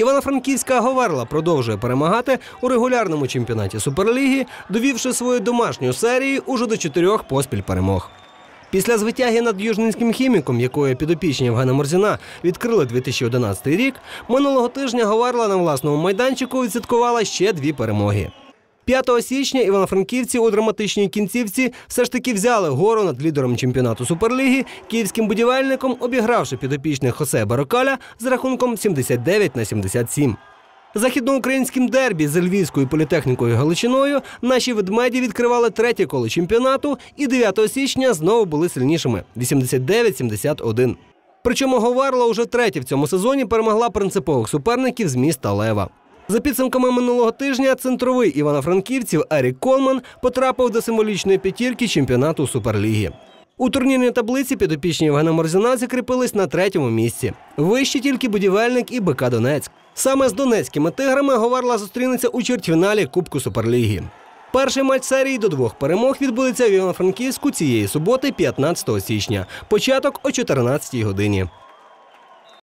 Івано-Франківська Говерла продовжує перемагати у регулярному чемпіонаті Суперліги, довівши свою домашню серію уже до чотирьох поспіль перемог. Після звитяги над южненським хіміком, якої підопічні Євгена Морзіна відкрили 2011 рік, минулого тижня Говерла на власному майданчику відсвяткувала ще дві перемоги. 5 січня івано-франківці у драматичній кінцівці все ж таки взяли гору над лідером чемпіонату Суперліги київським будівельником, обігравши підопічних Хосе Барокаля з рахунком 79 на 77. Західноукраїнським дербі з Львівською політехнікою Галичиною наші ведмеді відкривали третє коло чемпіонату і 9 січня знову були сильнішими 89-71. Причому Говарла уже третє в цьому сезоні перемогла принципових суперників з міста Лева. За підсумками минулого тижня, центровий івано-франківців Ерік Колман потрапив до символічної п'ятірки чемпіонату Суперліги. У турнірній таблиці підопічні Євгена Морзина закріпились на третьому місці. Вище тільки будівельник і БК Донецьк. Саме з донецькими тиграми Говарла зустрінеться у чвертьфіналі Кубку Суперліги. Перший матч серії до двох перемог відбудеться в Івано-Франківську цієї суботи, 15 січня. Початок о 14 годині.